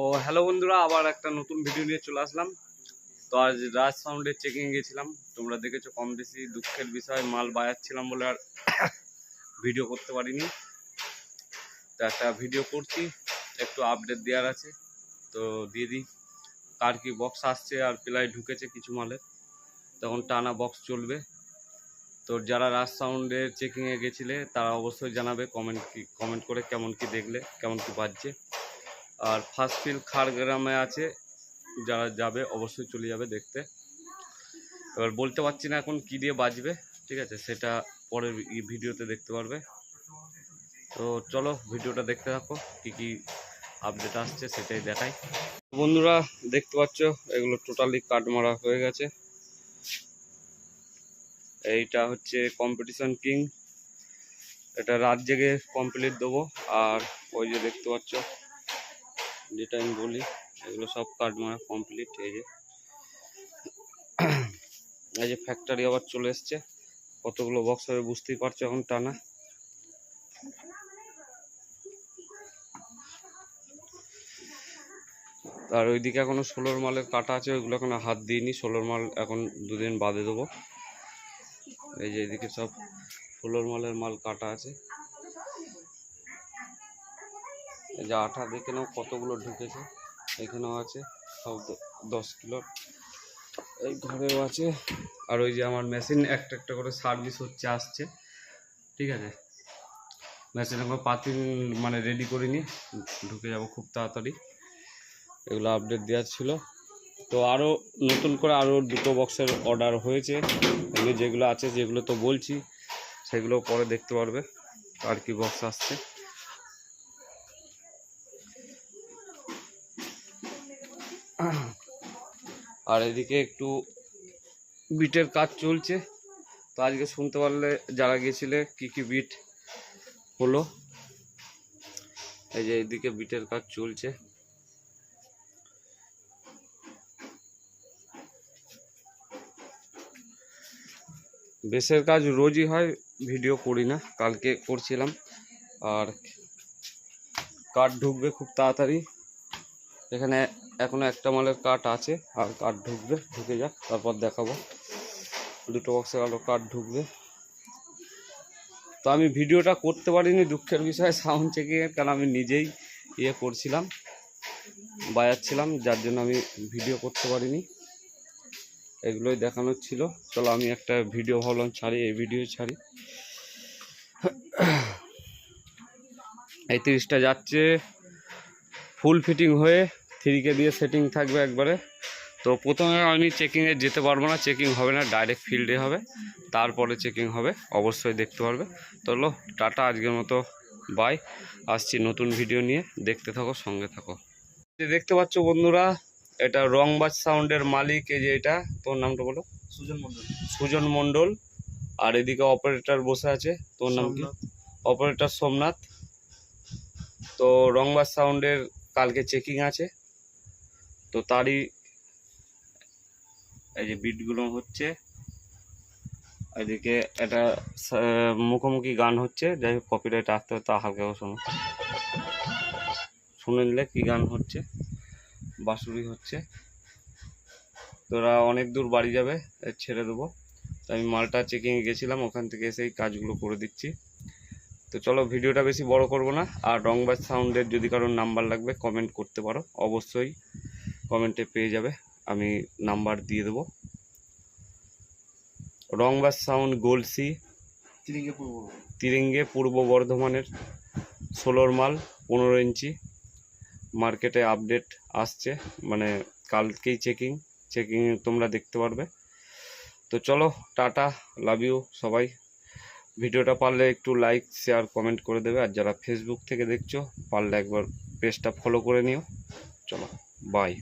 তো হ্যালো বন্ধুরা, আবার একটা নতুন ভিডিও নিয়ে চলে আসলাম। তো আজ রাজ সাউন্ডের চেকিং গেছিলাম। তোমরা দেখেছ কম বেশি দুঃখের বিষয়, মাল বাজাচ্ছিলাম বলে আর ভিডিও করতে পারিনি। তো একটা ভিডিও করছি, একটু আপডেট দেওয়ার আছে। তো দিয়ে দিই, কার কি বক্স আসছে আর প্লাই ঢুকেছে কিছু মালের। তখন টানা বক্স চলবে। তো যারা রাজ সাউন্ডের চেকিংয়ে গেছিলে, তারা অবশ্যই জানাবে কমেন্ট কি কমেন্ট করে কেমন কি দেখলে, কেমন কি বাজছে। আর ফার্স্ট ফিল খাড়গ্রামে আছে, যারা যাবে অবশ্যই চলে যাবে দেখতে। এবার বলতে পারছি না এখন কি দিয়ে বাজবে, ঠিক আছে? সেটা পরের ভিডিওতে দেখতে পারবে। তো চলো ভিডিওটা দেখতে থাকো, কি কি আপডেট আসছে সেটাই দেখাই। বন্ধুরা, দেখতে পাচ্ছ, এগুলো টোটালি কাট মারা হয়ে গেছে। এইটা হচ্ছে কম্পিটিশন কিং এটা রাত জেগে কমপ্লিট দেবো, আর ওই যে দেখতে পাচ্ছ যেটা আমি বলি, এগুলো সব কাট মারা কমপ্লিট এই যে। এই যে ফ্যাক্টরি আবার চলে এসছে। কতগুলো বক্স হবে বুঝতেই পারছ এখন টানা। আর ওইদিকে এখনও ষোলোর মালের কাটা আছে, ওইগুলো এখনও হাত দিইনি। ষোলোর মাল এখন দুদিন বাদে দেবো। এই যে এদিকে সব ষোলোর মালের মাল কাটা আছে। যে আঠা দেখে নাও কতগুলো ঢুকেছে। এখানেও আছে, সব দশ কিলো। এই ঘরেও আছে। আর ওই যে আমার মেশিন, একটা একটা করে সার্ভিস হচ্ছে, আসছে। ঠিক আছে? মেশিন এখন পাতিল মানে রেডি করিনি। ঢুকে যাব খুব তাড়াতাড়ি। এগুলো আপডেট দেওয়ার ছিল। তো আরও নতুন করে আরও দুটো বক্সের অর্ডার হয়েছে। এমনি যেগুলো আছে, যেগুলো তো বলছি, সেগুলো পরে দেখতে পারবে। আর কি বক্স আসছে। আর এদিকে একটু বিটের কাজ চলছে। তো আজকে শুনতে পারলে যারা গেছিলে কি কি বিট হলো? এই যে এদিকে বিটের কাজ চলছে। বেসের কাজ রোজই হয়, ভিডিও করি না, কালকে করছিলাম। আর কাঠ ঢুকবে খুব তাড়াতাড়ি। এখানে এখনও একটা মালের কাঠ আছে, আর কাঠ ঢুকবে, ঢুকে যাক, তারপর দেখাবো। দুটো বক্সে আলো কাঠ ঢুকবে। তো আমি ভিডিওটা করতে পারিনি, দুঃখের বিষয়ে সাউন্ড চেকিংয়ে কারণ আমি নিজেই ইয়ে করছিলাম, বাজাচ্ছিলাম, যার জন্য আমি ভিডিও করতে পারিনি। এগুলোই দেখানোর ছিল। চলো আমি একটা ভিডিও ভাবলাম ছাড়ি, এই ভিডিও ছাড়ি। এই তিরিশটা যাচ্ছে। ফুল ফিটিং হয়ে থ্রিকে দিয়ে সেটিং থাকবে একবারে। তো প্রথমে আমি চেকিংয়ে যেতে পারব না চেকিং হবে না ডাইরেক্ট ফিল্ডে হবে। তারপরে চেকিং হবে অবশ্যই দেখতে পারবে। চলো টাটা আজকের মতো বাই আসছি নতুন ভিডিও নিয়ে দেখতে থাকো সঙ্গে থাকো। যে দেখতে পাচ্ছ বন্ধুরা এটা রংবাজ সাউন্ডের মালিক এই যে এটা তোর নামটা বলো? সুজন মন্ডল সুজন মণ্ডল। আর এদিকে অপারেটর বসে আছে তোর নাম কি? অপারেটর সোমনাথ। তো রংবাজ সাউন্ডের কালকে চেকিং আছে। তো তারই এই যে বিটগুলো হচ্ছে, এদিকে একটা সা- মুখোমুখি গান হচ্ছে, যাই হোক কপিরাইট আসতে তা হালকা শোনো। শুনে নিলে কী গান হচ্ছে? বাঁশুরি হচ্ছে। তোরা অনেক দূর বাড়ি যাবে ছেড়ে দেবো। তো আমি মালটা চেকিংয়ে গেছিলাম, ওখান থেকে এসে এই কাজগুলো করে দিচ্ছি। তো চলো ভিডিওটা বেশি বড় করব না, আর রংবাজ সাউন্ডের যদি কারোর নাম্বার লাগবে কমেন্ট করতে পারো। অবশ্যই কমেন্টে পেয়ে যাবে আমি নাম্বার দিয়ে দেবো। রংবাজ সাউন্ড গোলসি তিরিঙ্গে পূর্ব তিরিঙ্গে পূর্ব বর্ধমানের ষোলোর মাল পনেরো ইঞ্চি। মার্কেটে আপডেট আসছে মানে কালকেই চেকিং চেকিং তোমরা দেখতে পারবে। তো চলো টাটা লাভ ইউ সবাই। ভিডিওটা পারলে একটু লাইক শেয়ার কমেন্ট করে দেবে। আর যারা ফেসবুক থেকে দেখছ পারলে একবার পেজটা ফলো করে নিও। চলো। বাই